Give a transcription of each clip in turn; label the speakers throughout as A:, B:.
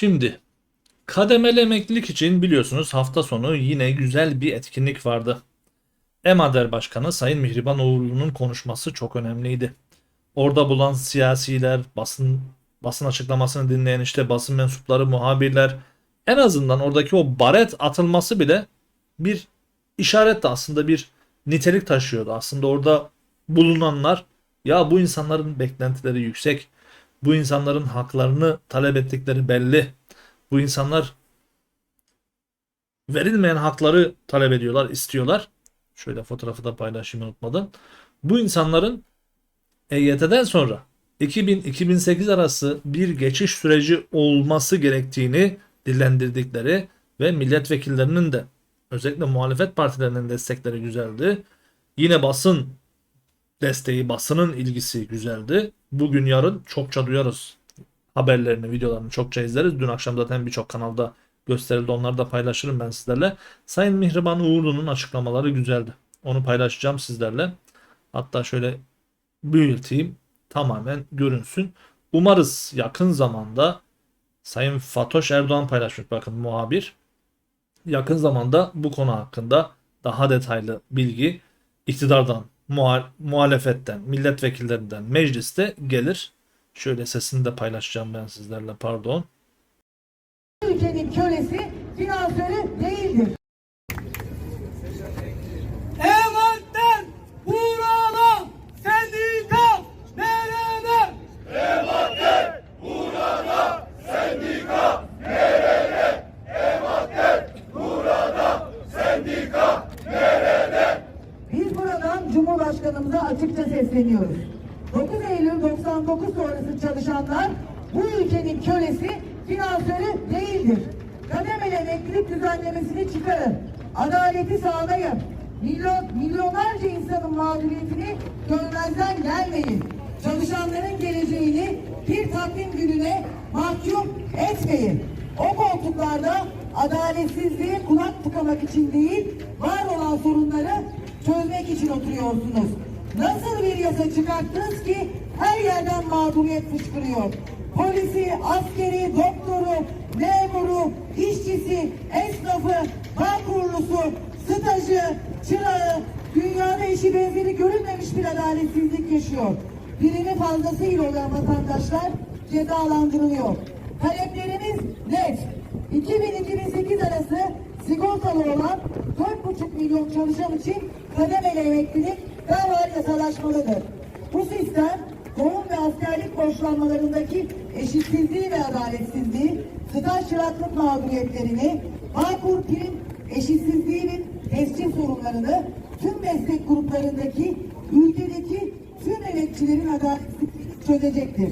A: Şimdi kademeli emeklilik için biliyorsunuz hafta sonu yine güzel bir etkinlik vardı. EMADER Başkanı Sayın Mihriban Uğurlu'nun konuşması çok önemliydi. Orada bulan siyasiler, basın basın açıklamasını dinleyen işte basın mensupları, muhabirler en azından oradaki o baret atılması bile bir işaret de aslında bir nitelik taşıyordu. Aslında orada bulunanlar ya bu insanların beklentileri yüksek. Bu insanların haklarını talep ettikleri belli. Bu insanlar verilmeyen hakları talep ediyorlar, istiyorlar. Şöyle fotoğrafı da paylaşayım unutmadan. Bu insanların EYT'den sonra 2000-2008 arası bir geçiş süreci olması gerektiğini dillendirdikleri ve milletvekillerinin de özellikle muhalefet partilerinin destekleri güzeldi. Yine basın desteği, basının ilgisi güzeldi. Bugün yarın çokça duyarız haberlerini, videolarını çokça izleriz. Dün akşam zaten birçok kanalda gösterildi. Onları da paylaşırım ben sizlerle. Sayın Mihriban Uğurlu'nun açıklamaları güzeldi. Onu paylaşacağım sizlerle. Hatta şöyle büyüteyim. Tamamen görünsün. Umarız yakın zamanda Sayın Fatoş Erdoğan paylaşmış bakın muhabir. Yakın zamanda bu konu hakkında daha detaylı bilgi iktidardan, muhal- muhalefetten, milletvekillerinden, mecliste gelir. Şöyle sesini de paylaşacağım ben sizlerle pardon.
B: ülkenin kölesi finansörü değildir. Açıkça sesleniyoruz. 9 Eylül 99 sonrası çalışanlar bu ülkenin kölesi finansörü değildir. Kademeli emeklilik düzenlemesini çıkarın. Adaleti sağlayın. Milyon, milyonlarca insanın mağduriyetini görmezden gelmeyin. Çalışanların geleceğini bir takvim gününe mahkum etmeyin. O koltuklarda adaletsizliğe kulak tıkamak için değil, var olan sorunları çözmek için oturuyorsunuz. Nasıl bir yasa çıkarttınız ki her yerden mağduriyet fışkırıyor? Polisi, askeri, doktoru, memuru, işçisi, esnafı, bağ kurulusu, stajı, çırağı, dünyada eşi benzeri görülmemiş bir adaletsizlik yaşıyor. Birimi fazlasıyla olan vatandaşlar cezalandırılıyor. Taleplerimiz net. 2000-2008 arası sigortalı olan 4,5 milyon çalışan için kademeli emeklilik derhal yasalaşmalıdır. Bu sistem doğum ve askerlik borçlanmalarındaki eşitsizliği ve adaletsizliği, staj çıraklık mağduriyetlerini, Bağkur prim eşitsizliğinin tescil sorunlarını, tüm meslek gruplarındaki ülkedeki tüm emekçilerin adaletsizliğini çözecektir.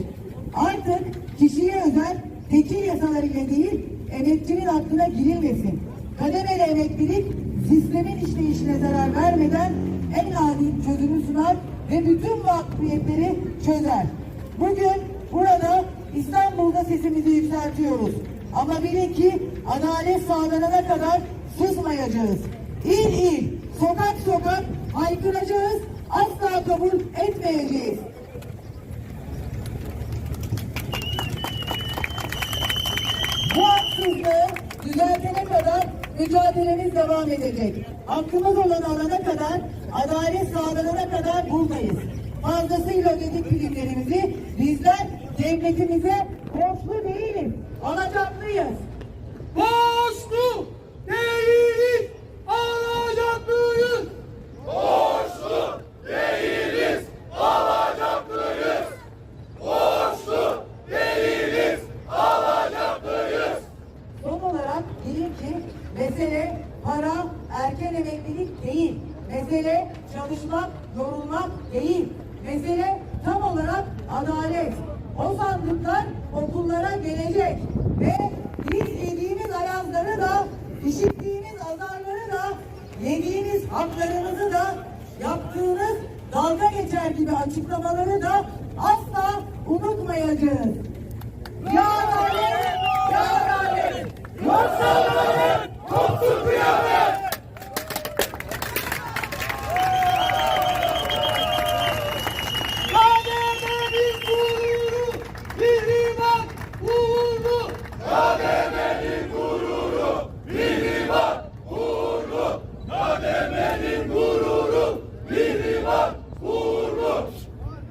B: Artık kişiye özel tekil yasalar ile değil, emekçinin aklına girilmesin. Kademeli emeklilik sistemin işleyişine zarar vermeden en adil çözümü sunar ve bütün mahkumiyetleri çözer. Bugün burada İstanbul'da sesimizi yükseltiyoruz. Ama bilin ki adalet sağlanana kadar susmayacağız. İl il, sokak sokak haykıracağız, asla kabul etmeyeceğiz. Bu haksızlığı düzeltene kadar mücadelemiz devam edecek. Hakkımız olanı alana kadar, adalet sağlanana kadar buradayız. Fazlasıyla ödedik primlerimizi. Bizler devletimize borçlu değiliz. Alacaklıyız.
C: Borçlu
B: mesele çalışmak, yorulmak değil. Mesele tam olarak adalet. O sandıklar okullara gelecek ve biz yediğimiz ayazları da, işittiğimiz azarları da, yediğiniz haklarınızı da, yaptığınız dalga geçer gibi açıklamaları da asla unutmayacağız. Ya adalet, ya adalet, yoksa adalet, yoksa kıyamet.